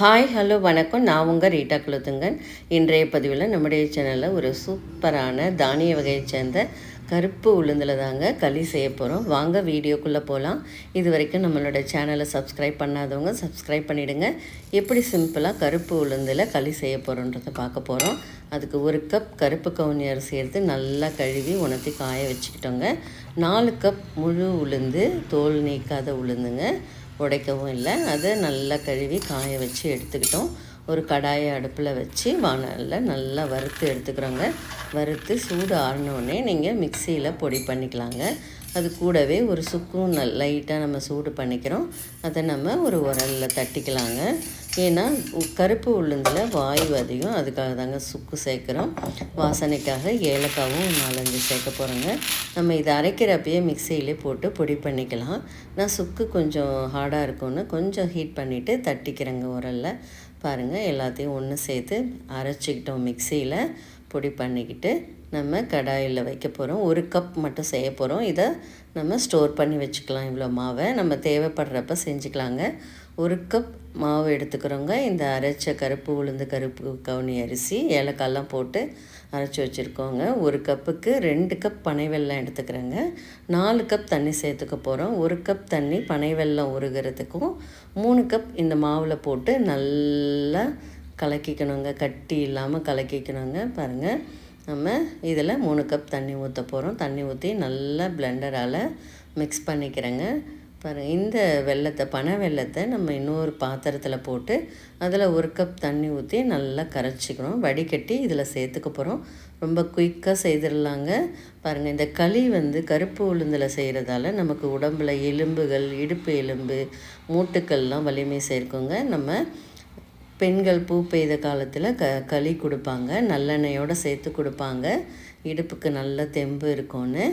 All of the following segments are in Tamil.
ஹாய் ஹலோ வணக்கம். நான் உங்கள் ரீட்டா குலத்துங்கன். இன்றைய பதிவில் நம்முடைய சேனலில் ஒரு சூப்பரான தானிய வகையை சேர்ந்த கருப்பு உளுந்தில் தாங்க களி செய்ய போகிறோம் வாங்க வீடியோக்குள்ளே போகலாம் இது வரைக்கும் நம்மளோட சேனலை சப்ஸ்கிரைப் பண்ணாதவங்க சப்ஸ்கிரைப் பண்ணிவிடுங்க எப்படி சிம்பிளாக கருப்பு உளுந்தில் களி செய்ய போகிறோன்றதை பார்க்க போகிறோம் அதுக்கு ஒரு கப் கருப்பு கவுனி அரிசி எடுத்து நல்லா கழுவி உணர்த்தி காய வச்சுக்கிட்டோங்க. நாலு கப் முழு உளுந்து தோல் நீக்காத உளுந்துங்க. உடைக்கவும் இல்லை. அதை நல்லா கழுவி காய வச்சு எடுத்துக்கிட்டோம். ஒரு கடாயை அடுப்பில் வச்சு வானலில் நல்லா வறுத்து எடுத்துக்கிறோங்க. வறுத்து சூடு ஆறினோடனே நீங்கள் மிக்சியில் பொடி பண்ணிக்கலாங்க. அது கூடவே ஒரு சுக்கும் நல் லைட்டாக நம்ம சூடு பண்ணிக்கிறோம். அதை நம்ம ஒரு உரலில் தட்டிக்கலாங்க. ஏன்னா கருப்பு உளுந்தில் வாயு அதிகம். அதுக்காக தாங்க சுக்கு சேர்க்குறோம். வாசனைக்காக ஏலக்காவும் நாலஞ்சு சேர்க்க போகிறோங்க நம்ம இதை அரைக்கிறப்பயே மிக்சியிலே போட்டு பொடி பண்ணிக்கலாம். நான் சுக்கு கொஞ்சம் ஹார்டாக இருக்கும்னு கொஞ்சம் ஹீட் பண்ணிவிட்டு தட்டிக்கிறேங்க உரலில். பாருங்கள் எல்லாத்தையும் ஒன்று சேர்த்து அரைச்சிக்கிட்டோம் மிக்சியில். பொடி பண்ணிக்கிட்டு நம்ம கடாயில் வைக்க போகிறோம் ஒரு கப் மட்டும் செய்ய போகிறோம் இதை நம்ம ஸ்டோர் பண்ணி வச்சுக்கலாம். இவ்வளோ மாவை நம்ம தேவைப்படுறப்ப செஞ்சுக்கலாங்க. ஒரு கப் மாவு எடுத்துக்கிறோங்க. இந்த அரைச்ச கருப்பு உளுந்து கருப்பு கவுனி அரிசி ஏலக்காயெல்லாம் போட்டு அரைச்சி வச்சுருக்கோங்க. ஒரு கப்புக்கு ரெண்டு கப் பனை வெல்லம் எடுத்துக்கிறேங்க. நாலு கப் தண்ணி சேர்த்துக்க போகிறோம் ஒரு கப் தண்ணி பனை வெல்லம் உருகிறதுக்கும் மூணு கப் இந்த மாவில் போட்டு நல்லா கலக்கிக்கணுங்க. கட்டி இல்லாமல் கலக்கிக்கணுங்க. பாருங்கள் நம்ம இதில் மூணு கப் தண்ணி ஊற்ற போகிறோம் தண்ணி ஊற்றி நல்லா பிளெண்டரால் மிக்ஸ் பண்ணிக்கிறேங்க. பாருங்கள் இந்த வெள்ளத்தை பனை வெள்ளத்தை நம்ம இன்னொரு பாத்திரத்தில் போட்டு அதில் ஒரு கப் தண்ணி ஊற்றி நல்லா கரைச்சிக்கணும் வடிகட்டி இதில் சேர்த்துக்க போகிறோம் ரொம்ப குயிக்காக செய்திடலாங்க. பாருங்கள் இந்த களி வந்து கருப்பு உளுந்தில் செய்கிறதால நமக்கு உடம்பில் எலும்புகள் இடுப்பு எலும்பு மூட்டுக்கள்லாம் வலிமை சேர்க்குங்க. நம்ம பெண்கள் பூ பெய்த காலத்தில் க களி கொடுப்பாங்க. நல்லெண்ணெயோடு சேர்த்து கொடுப்பாங்க. இடுப்புக்கு நல்ல தெம்பு இருக்கும்னு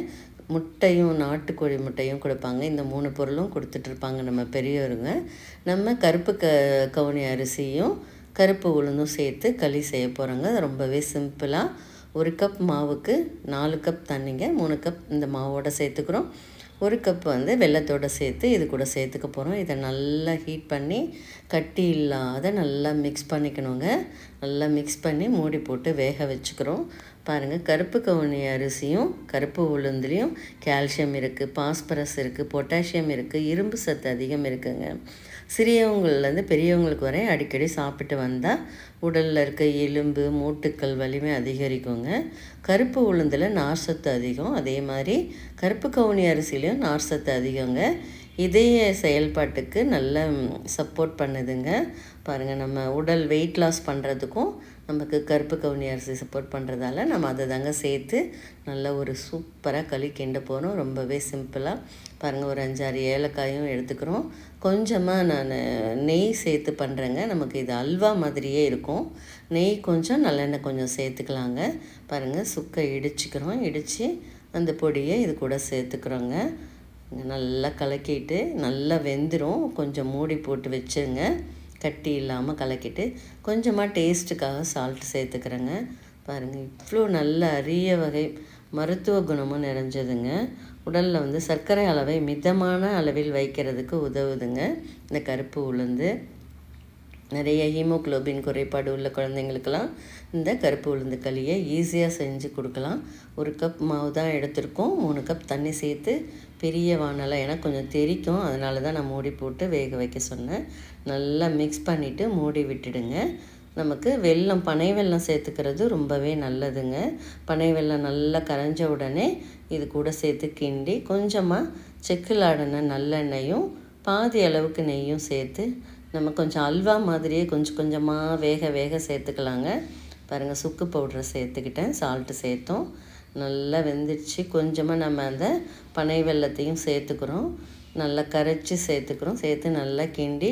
முட்டையும் நாட்டுக்கோழி முட்டையும் கொடுப்பாங்க. இந்த மூணு பொருளும் கொடுத்துட்ருப்பாங்க நம்ம பெரியவருங்க நம்ம கருப்பு க கவுனி அரிசியும் கருப்பு உளுந்தும் சேர்த்து களி செய்ய போகிறோங்க ரொம்பவே சிம்பிளாக ஒரு கப் மாவுக்கு நாலு கப் தண்ணிங்க. மூணு கப் இந்த மாவோடு சேர்த்துக்கிறோம். ஒரு கப் வந்து வெள்ளத்தோடு சேர்த்து இது கூட சேர்த்துக்க போகிறோம் இதை நல்லா ஹீட் பண்ணி கட்டி இல்லாத நல்லா மிக்ஸ் பண்ணிக்கணுங்க. நல்லா மிக்ஸ் பண்ணி மூடி போட்டு வேக வச்சுக்கிறோம். பாருங்கள் கருப்பு கவுனி அரிசியும் கருப்பு உளுந்துலேயும் கால்சியம் இருக்குது பாஸ்பரஸ் இருக்குது பொட்டாசியம் இருக்குது இரும்பு சத்து அதிகம் இருக்குங்க. சிறியவங்கள்லேருந்து பெரியவங்களுக்கு வரை அடிக்கடி சாப்பிட்டு வந்தால் உடலில் இருக்க எலும்பு மூட்டுக்கள் வலிமை அதிகரிக்குங்க. கருப்பு உளுந்தில் நார் சத்து அதிகம் அதே மாதிரி கருப்பு கவுனி அரிசிலையும் நார் சத்து அதிகங்க. இதய செயல்பாட்டுக்கு நல்ல சப்போர்ட் பண்ணுதுங்க. பாருங்கள் நம்ம உடல் வெயிட் லாஸ் பண்ணுறதுக்கும் நமக்கு கருப்பு கவுனி அரிசி சப்போர்ட் பண்ணுறதால நம்ம அதை தாங்க சேர்த்து நல்ல ஒரு சூப்பராக களி கிண்ட போகிறோம் ரொம்பவே சிம்பிளாக பாருங்கள் ஒரு அஞ்சாறு ஏலக்காயும் எடுத்துக்கிறோம். கொஞ்சமாக நான் நெய் சேர்த்து பண்ணுறேங்க நமக்கு இது அல்வா மாதிரியே இருக்கும். நெய் கொஞ்சம் நல்லெண்ணெய் கொஞ்சம் சேர்த்துக்கலாங்க. பாருங்கள் சுக்கை இடிச்சுக்கிறோம். இடித்து அந்த பொடியை இது கூட சேர்த்துக்கிறோங்க. நல்லா கலக்கிட்டு நல்லா வெந்துடும் கொஞ்சம் மூடி போட்டு வச்சுருங்க. கட்டி இல்லாமல் கலக்கிட்டு கொஞ்சமாக டேஸ்ட்டுக்காக சால்ட் சேர்த்துக்கிறேங்க. பாருங்கள் இவ்வளோ நல்ல அரிய வகை மருத்துவ குணமும் நிறைஞ்சதுங்க. உடலில் வந்து சர்க்கரை அளவை மிதமான அளவில் வைக்கிறதுக்கு உதவுதுங்க. இந்த கருப்பு உளுந்து நிறைய ஹீமோக்ளோபின் குறைபாடு உள்ள குழந்தைங்களுக்கெல்லாம் இந்த கருப்பு உளுந்து களியை ஈஸியாக செஞ்சு கொடுக்கலாம். ஒரு கப் மாவு தான் எடுத்திருக்கோம். மூணு கப் தண்ணி சேர்த்து பெரிய வானலை ஏன்னா கொஞ்சம் தெரிக்கும். அதனால தான் நான் மூடி போட்டு வேக வைக்க சொன்னேன். நல்லா மிக்ஸ் பண்ணிவிட்டு மூடி விட்டுடுங்க. நமக்கு வெல்லம் பனை வெல்லம் சேர்த்துக்கிறது ரொம்பவே நல்லதுங்க. பனை வெல்லம் நல்லா கரைஞ்ச உடனே இது கூட சேர்த்து கிண்டி கொஞ்சமாக செக்கிலாடின நல்லெண்ணெயும் பாதி அளவுக்கு நெய்யும் சேர்த்து நம்ம கொஞ்சம் அல்வா மாதிரியே கொஞ்சம் கொஞ்சமாக வேக வேக சேர்த்துக்கலாங்க. பாருங்கள் சுக்கு பவுட்ரை சேர்த்துக்கிட்டேன் சால்ட்டு சேர்த்தோம். நல்லா வெந்துடுச்சு. கொஞ்சமாக நம்ம அந்த பனை வெள்ளத்தையும் சேர்த்துக்கிறோம். நல்லா கரைச்சி சேர்த்துக்கிறோம். சேர்த்து நல்லா கிண்டி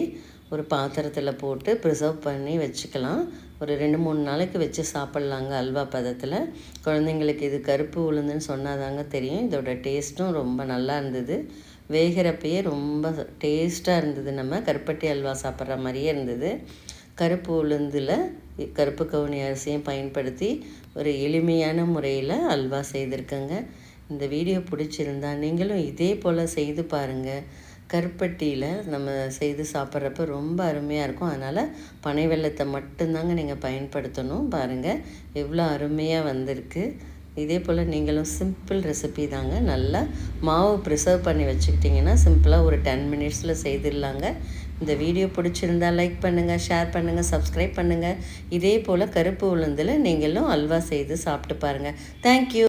ஒரு பாத்திரத்தில் போட்டு ப்ரிசர்வ் பண்ணி வச்சுக்கலாம். ஒரு ரெண்டு மூணு நாளைக்கு வச்சு சாப்பிட்லாங்க அல்வா பதத்தில். குழந்தைங்களுக்கு இது கருப்பு உளுந்துன்னு சொன்னாதாங்க தெரியும். இதோட டேஸ்ட்டும் ரொம்ப நல்லா இருந்தது. வேகிறப்பயே ரொம்ப டேஸ்ட்டாக இருந்தது. நம்ம கருப்பட்டி அல்வா சாப்பிட்ற மாதிரியே இருந்தது. கருப்பு உளுந்தில் கருப்பு கவுனி அரிசியும் பயன்படுத்தி ஒரு எளிமையான முறையில் அல்வா செய்திருக்கேங்க. இந்த வீடியோ பிடிச்சிருந்தா நீங்களும் இதே போல் செய்து பாருங்கள் கருப்பட்டியில் நம்ம செய்து சாப்பிட்றப்ப ரொம்ப அருமையாக இருக்கும். அதனால் பனை வெள்ளத்தை மட்டும்தாங்க நீங்கள் பயன்படுத்தணும். பாருங்கள் எவ்வளோ அருமையாக வந்திருக்கு. இதே போல் நீங்களும் சிம்பிள் ரெசிபி தாங்க. நல்லா மாவு ப்ரிசர்வ் பண்ணி வச்சுக்கிட்டிங்கன்னா சிம்பிளாக ஒரு டென் மினிட்ஸில் செய்திடலாங்க. இந்த வீடியோ பிடிச்சிருந்தா லைக் பண்ணுங்கள் ஷேர் பண்ணுங்கள் சப்ஸ்கிரைப் பண்ணுங்கள் இதே போல் கருப்பு உளுந்தில் நீங்களும் அல்வா செய்து சாப்பிட்டு பாருங்கள் தேங்க்யூ